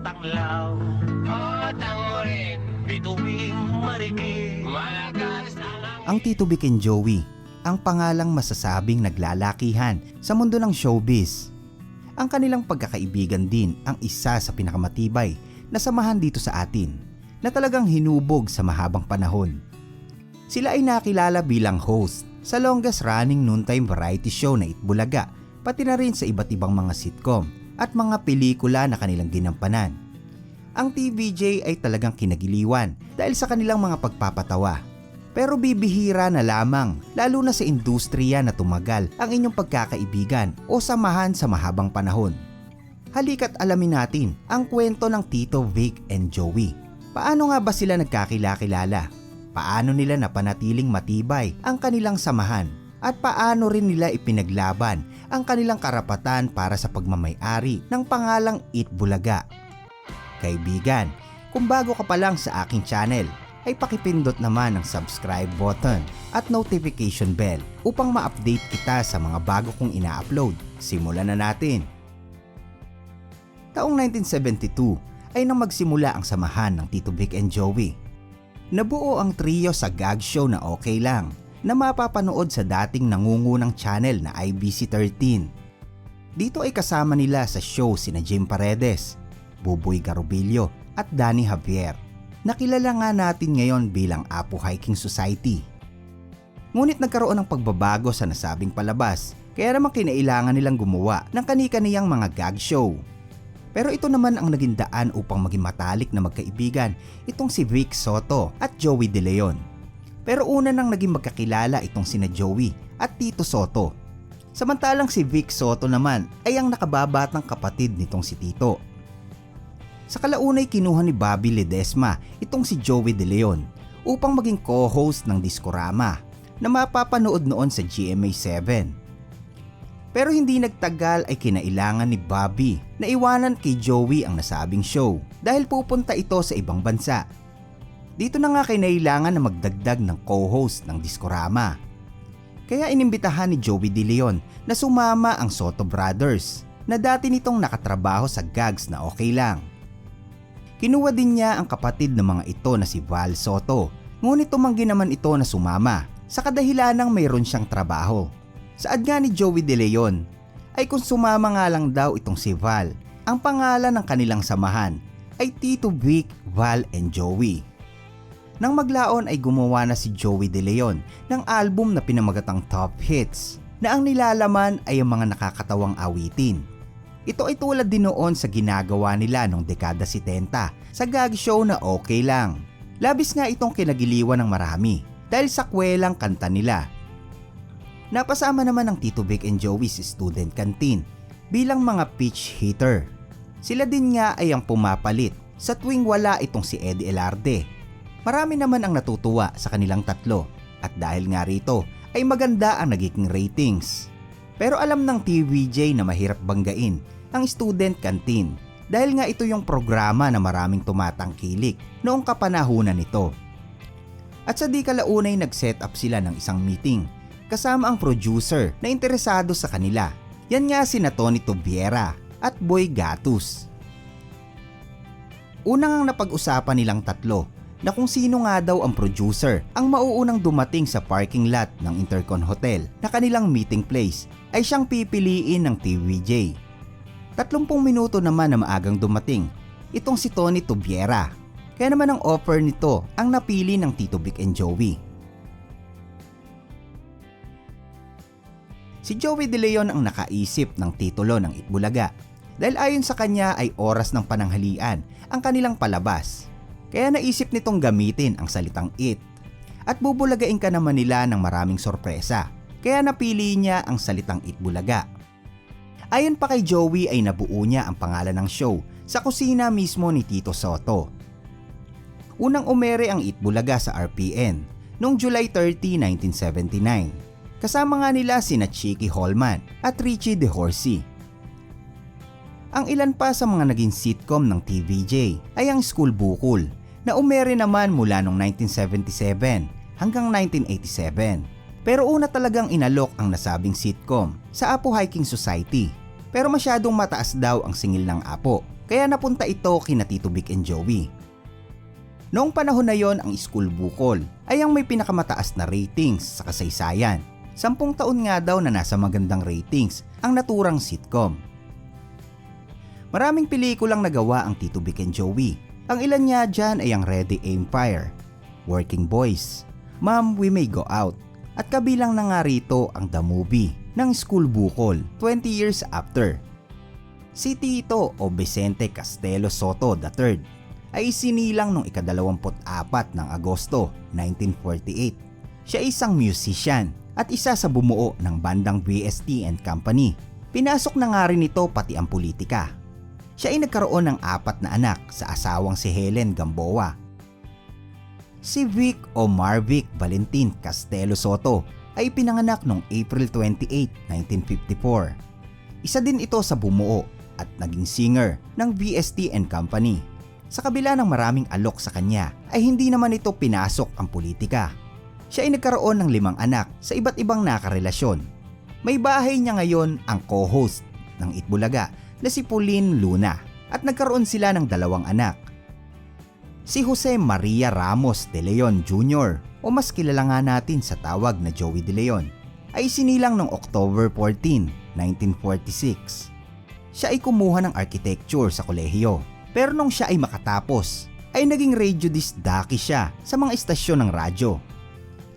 tanglaw. At ang rin bituing mariki Malakas ang Ang Tito and Joey, ang pangalang masasabing naglalakihan sa mundo ng showbiz. Ang kanilang pagkakaibigan din ang isa sa pinakamatibay na samahan dito sa atin na talagang hinubog sa mahabang panahon. Sila ay nakilala bilang host sa longest running noontime variety show na Itbulaga pati na rin sa iba't ibang mga sitcom at mga pelikula na kanilang ginampanan. Ang TVJ ay talagang kinagiliwan dahil sa kanilang mga pagpapatawa. Pero bibihira na lamang lalo na sa industriya na tumagal ang inyong pagkakaibigan o samahan sa mahabang panahon. Halika't alamin natin ang kwento ng Tito Vic and Joey. Paano nga ba sila nagkakilala? Paano nila napanatiling matibay ang kanilang samahan? At paano rin nila ipinaglaban ang kanilang karapatan para sa pagmamayari ng pangalang Eat Bulaga? Kaibigan, kung bago ka pa lang sa aking channel, ay pakipindot naman ang subscribe button at notification bell upang ma-update kita sa mga bago kong ina-upload. Simulan na natin! Taong 1972 ay nang magsimula ang samahan ng Tito Vic and Joey. Nabuo ang trio sa gag show na okay lang na mapapanood sa dating nangungunang channel na IBC13. Dito ay kasama nila sa show sina Jim Paredes, Buboy Garobillo at Danny Javier. Nakilala nga natin ngayon bilang Apo Hiking Society. Ngunit nagkaroon ng pagbabago sa nasabing palabas kaya naman kinailangan nilang gumawa ng kani-kaniyang mga gag show. Pero ito naman ang naging daan upang maging matalik na magkaibigan itong si Vic Soto at Joey De Leon. Pero una nang naging magkakilala itong sina Joey at Tito Soto. Samantalang si Vic Soto naman ay ang nakababatang kapatid nitong si Tito. Sa kalaunay kinuha ni Bobby Ledesma itong si Joey De Leon upang maging co-host ng Discorama na mapapanood noon sa GMA7. Pero hindi nagtagal ay kinailangan ni Bobby na iwanan kay Joey ang nasabing show dahil pupunta ito sa ibang bansa. Dito na nga kinailangan na magdagdag ng co-host ng Discorama. Kaya inimbitahan ni Joey De Leon na sumama ang Soto Brothers na dati nitong nakatrabaho sa gags na okay lang. Kinuha din niya ang kapatid ng mga ito na si Val Soto ngunit tumanggi naman ito na sumama sa kadahilanang mayroon siyang trabaho. Saad nga ni Joey De Leon ay kung sumama nga lang daw itong si Val, ang pangalan ng kanilang samahan ay Tito Vic, Val and Joey. Nang maglaon ay gumawa na si Joey De Leon ng album na pinamagatang Top Hits na ang nilalaman ay ang mga nakakatawang awitin. Ito ay tulad din noon sa ginagawa nila noong dekada 70 sa gag show na okay lang. Labis nga itong kinagiliwan ng marami dahil sa kwelang kanta nila Napasama naman ng Tito Vic and Joey si Student Canteen bilang mga pitch hitter. Sila din nga ay ang pumapalit sa tuwing wala itong si Eddie Elarde. Marami naman ang natutuwa sa kanilang tatlo at dahil nga rito ay maganda ang nagiging ratings. Pero alam ng TVJ na mahirap banggain ang Student Canteen dahil nga ito yung programa na maraming tumatangkilik noong kapanahunan nito. At sa di kalaunay nag-set up sila ng isang meeting kasama ang producer na interesado sa kanila. Yan nga si Tony Tobiera at Boy Gatus. Unang ang napag-usapan nilang tatlo na kung sino nga daw ang producer ang mauunang dumating sa parking lot ng Intercon Hotel na kanilang meeting place ay siyang pipiliin ng TVJ. 30 minuto naman na maagang dumating itong si Tony Tobiera. Kaya naman ang offer nito ang napili ng Tito Vic and Joey. Si Joey De Leon ang nakaisip ng titulo ng Itbulaga dahil ayon sa kanya ay oras ng pananghalian ang kanilang palabas. Kaya naisip nitong gamitin ang salitang it at bubulagain ka naman nila ng maraming sorpresa. Kaya napili niya ang salitang Itbulaga. Ayon pa kay Joey ay nabuo niya ang pangalan ng show sa kusina mismo ni Tito Soto. Unang umere ang Itbulaga sa RPN noong July 30, 1979 Kasama nga nila sina Chicky Holman at Richie DeHorsey. Ang ilan pa sa mga naging sitcom ng TVJ ay ang School Bukol na umere naman mula noong 1977 hanggang 1987. Pero una talagang inalok ang nasabing sitcom sa Apo Hiking Society. Pero masyadong mataas daw ang singil ng Apo kaya napunta ito kina Tito Vic and Joey. Noong panahon na yon ang School Bukol ay ang may pinakamataas na ratings sa kasaysayan. Sampung taon nga daw na nasa magandang ratings ang naturang sitcom. Maraming pelikulang nagawa ang Tito Vic and Joey. Ang ilan niya dyan ay ang Ready Empire, Working Boys, Mom We May Go Out, at kabilang na nga rito ang The Movie ng School Bukol 20 years after. Si Tito o Vicente Castelo Soto III ay isinilang noong ikadalawamput-apat ng Agosto 1948. Siya isang musician at isa sa bumuo ng bandang VST and Company. Pinasok na nga rin ito pati ang politika. Siya ay nagkaroon ng apat na anak sa asawang si Helen Gamboa. Si Vic o Marvic Valentin Castelo Soto ay pinanganak noong April 28, 1954. Isa din ito sa bumuo at naging singer ng VST and Company. Sa kabila ng maraming alok sa kanya ay hindi naman ito pinasok ang politika. Siya ay nagkaroon ng limang anak sa iba't ibang nakarelasyon. May bahay niya ngayon ang co-host ng Itbulaga na si Pauline Luna at nagkaroon sila ng dalawang anak. Si Jose Maria Ramos de Leon Jr. o mas kilala nga natin sa tawag na Joey de Leon ay sinilang noong October 14, 1946. Siya ay kumuha ng architecture sa kolehiyo pero nung siya ay makatapos ay naging radio jockey siya sa mga istasyon ng radyo.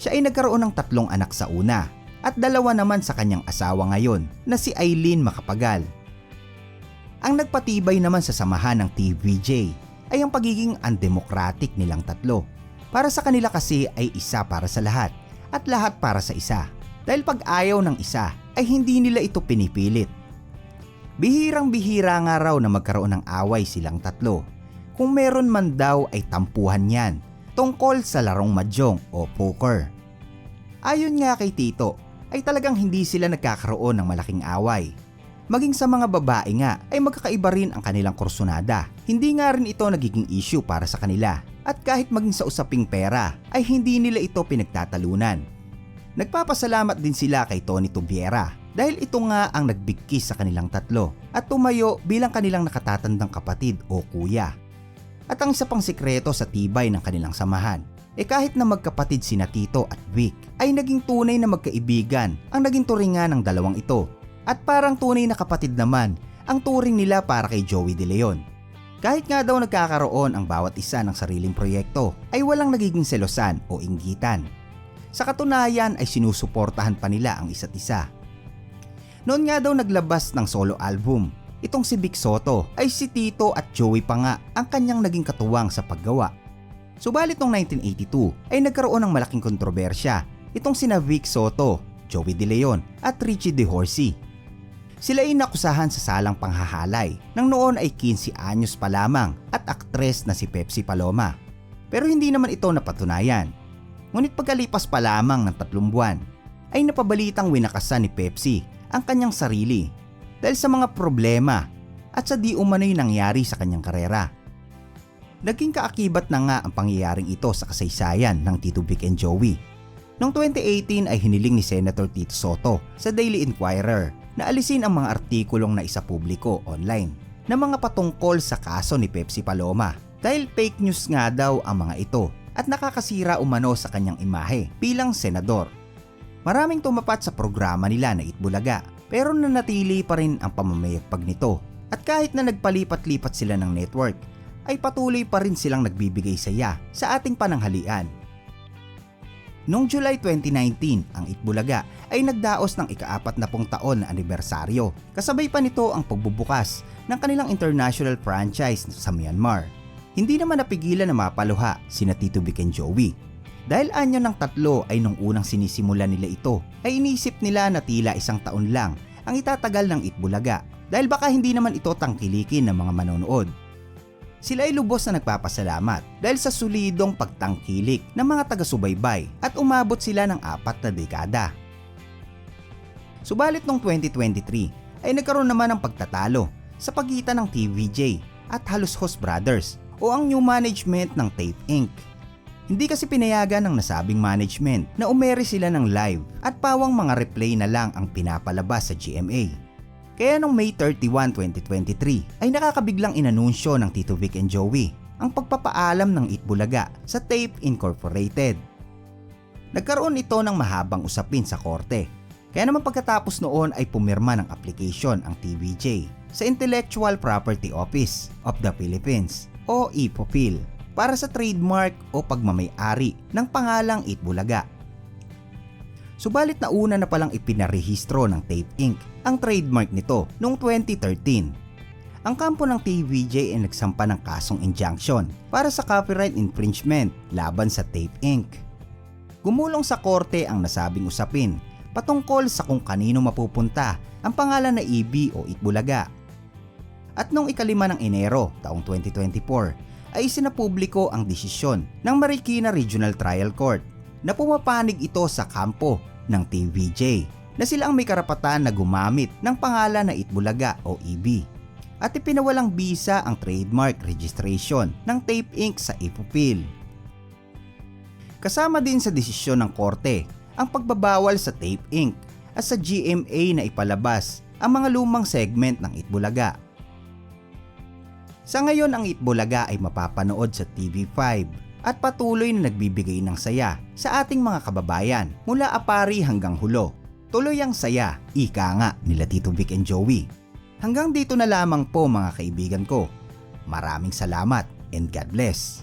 Siya ay nagkaroon ng tatlong anak sa una at dalawa naman sa kanyang asawa ngayon na si Eileen Makapagal. Ang nagpatibay naman sa samahan ng TVJ ay ang pagiging undemocratic nilang tatlo. Para sa kanila kasi ay isa para sa lahat at lahat para sa isa. Dahil pag ayaw ng isa ay hindi nila ito pinipilit. Bihirang bihira nga raw na magkaroon ng away silang tatlo. Kung meron man daw ay tampuhan yan tungkol sa larong mahjong o poker. Ayon nga kay Tito, ay talagang hindi sila nagkakaroon ng malaking away. Maging sa mga babae nga ay magkakaiba rin ang kanilang kursunada. Hindi nga rin ito nagiging issue para sa kanila. At kahit maging sa usaping pera ay hindi nila ito pinagtatalunan. Nagpapasalamat din sila kay Tony Tubiera dahil ito nga ang nagbigkis sa kanilang tatlo at tumayo bilang kanilang nakatatandang kapatid o kuya. At ang isa pang sikreto sa tibay ng kanilang samahan, eh kahit na magkapatid sina Tito at Vic ay naging tunay na magkaibigan ang naging turingan ng dalawang ito. At parang tunay na kapatid naman ang turing nila para kay Joey De Leon. Kahit nga daw nagkakaroon ang bawat isa ng sariling proyekto ay walang nagiging selosan o inggitan. Sa katunayan ay sinusuportahan pa nila ang isa't isa. Noon nga daw naglabas ng solo album Itong si Vic Soto ay si Tito at Joey pa nga ang kanyang naging katuwang sa paggawa. Subalit noong 1982 ay nagkaroon ng malaking kontrobersya itong sina Vic Soto, Joey De Leon at Richie De Horsey. Sila ay nakusahan sa salang panghahalay nang noon ay 15 anyos pa lamang at aktres na si Pepsi Paloma. Pero hindi naman ito napatunayan. Ngunit pagkalipas pa lamang ng tatlong buwan ay napabalitang winakasan ni Pepsi ang kanyang sarili dahil sa mga problema at sa di umano'y nangyari sa kanyang karera. Naging kaakibat na nga ang pangyayaring ito sa kasaysayan ng Tito Vic and Joey. Noong 2018 ay hiniling ni Senator Tito Soto sa Daily Inquirer na alisin ang mga artikulong na isa publiko online na mga patungkol sa kaso ni Pepsi Paloma dahil fake news nga daw ang mga ito at nakakasira umano sa kanyang imahe bilang senador. Maraming tumapat sa programa nila na Itbulaga pero nanatili pa rin ang pamamayagpag nito. At kahit na nagpalipat-lipat sila ng network, ay patuloy pa rin silang nagbibigay saya sa ating pananghalian. Noong July 2019, ang Itbulaga ay nagdaos ng ikaapat na pong taon na anibersaryo. Kasabay pa nito ang pagbubukas ng kanilang international franchise sa Myanmar. Hindi naman napigilan na mapaluha sina Tito Vic and Joey dahil anyo ng tatlo ay nung unang sinisimulan nila ito, ay inisip nila na tila isang taon lang ang itatagal ng Itbulaga dahil baka hindi naman ito tangkilikin ng mga manonood. Sila ay lubos na nagpapasalamat dahil sa solidong pagtangkilik ng mga taga-subaybay at umabot sila ng apat na dekada. Subalit noong 2023 ay nagkaroon naman ng pagtatalo sa pagitan ng TVJ at Halos Host Brothers o ang new management ng Tape Inc. Hindi kasi pinayagan ng nasabing management na umere sila ng live at pawang mga replay na lang ang pinapalabas sa GMA. Kaya noong May 31, 2023 ay nakakabiglang inanunsyo ng Tito Vic and Joey ang pagpapaalam ng Itbulaga sa Tape Incorporated. Nagkaroon ito ng mahabang usapin sa korte. Kaya naman pagkatapos noon ay pumirma ng application ang TVJ sa Intellectual Property Office of the Philippines o IPOPIL para sa trademark o pagmamayari ng pangalang Itbulaga. Subalit na una na palang ipinarehistro ng Tape Inc. ang trademark nito noong 2013. Ang kampo ng TVJ ay nagsampa ng kasong injunction para sa copyright infringement laban sa Tape Inc. Gumulong sa korte ang nasabing usapin patungkol sa kung kanino mapupunta ang pangalan na EB o Itbulaga. At noong ikalima ng Enero taong 2024 ay isinapubliko ang desisyon ng Marikina Regional Trial Court na pumapanig ito sa kampo ng TVJ na sila ang may karapatan na gumamit ng pangalan na Itbulaga o EB at ipinawalang bisa ang trademark registration ng Tape Inc. sa Ipopil. Kasama din sa desisyon ng korte ang pagbabawal sa Tape Inc. at sa GMA na ipalabas ang mga lumang segment ng Itbulaga. Sa ngayon ang Itbulaga ay mapapanood sa TV5 at patuloy na nagbibigay ng saya sa ating mga kababayan mula apari hanggang hulo. Tuloy ang saya, ika nga nila Tito Vic and Joey. Hanggang dito na lamang po mga kaibigan ko. Maraming salamat and God bless.